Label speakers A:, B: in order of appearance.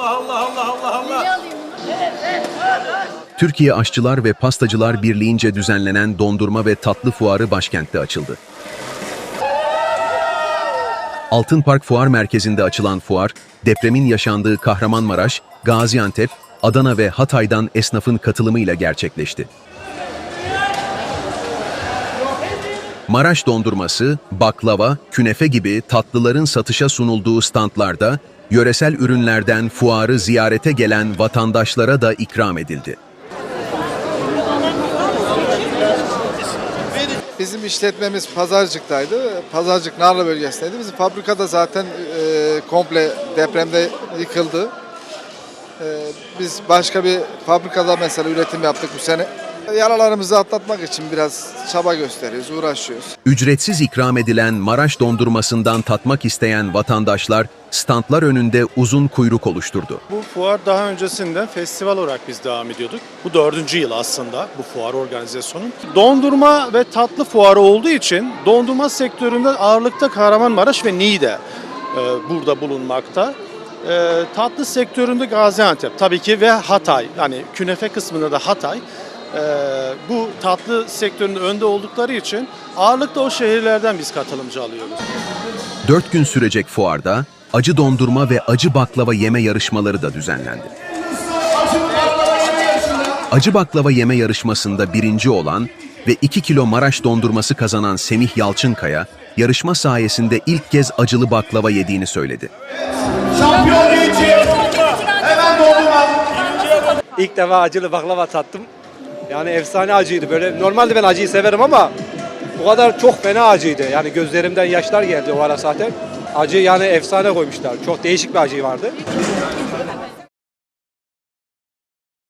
A: Allah Allah Allah Allah Allah.
B: Türkiye Aşçılar ve Pastacılar Birliği'nce düzenlenen dondurma ve tatlı fuarı başkentte açıldı. Altın Park Fuar Merkezi'nde açılan fuar, depremin yaşandığı Kahramanmaraş, Gaziantep, Adana ve Hatay'dan esnafın katılımıyla gerçekleşti. Maraş dondurması, baklava, künefe gibi tatlıların satışa sunulduğu standlarda, yöresel ürünlerden fuarı ziyarete gelen vatandaşlara da ikram edildi.
C: Bizim işletmemiz Pazarcık'taydı. Pazarcık Narlı bölgesindeydi. Bizim fabrikada zaten e, komple depremde yıkıldı. E, biz başka bir fabrikada mesela üretim yaptık bu sene. Yaralarımızı atlatmak için biraz çaba gösteriyoruz, uğraşıyoruz.
B: Ücretsiz ikram edilen Maraş dondurmasından tatmak isteyen vatandaşlar standlar önünde uzun kuyruk oluşturdu.
D: Bu fuar daha öncesinden festival olarak biz devam ediyorduk. Bu dördüncü yıl aslında bu fuar organizasyonu. Dondurma ve tatlı fuarı olduğu için dondurma sektöründe ağırlıkta Kahramanmaraş ve Niğde e, burada bulunmakta. E, tatlı sektöründe Gaziantep tabii ki ve Hatay. Yani künefe kısmında da Hatay. E, bu tatlı sektöründe önde oldukları için ağırlıkta o şehirlerden biz katılımcı alıyoruz.
B: Dört gün sürecek fuarda acı dondurma ve acı baklava yeme yarışmaları da düzenlendi. Acı baklava yeme yarışmasında birinci olan ve 2 kilo Maraş dondurması kazanan Semih Yalçınkaya, yarışma sayesinde ilk kez acılı baklava yediğini söyledi.
E: İlk defa acılı baklava tattım. Yani efsane acıydı. Böyle normalde ben acıyı severim ama bu kadar çok fena acıydı. Yani gözlerimden yaşlar geldi o ara zaten. Acı yani efsane koymuşlar. Çok değişik bir acı vardı.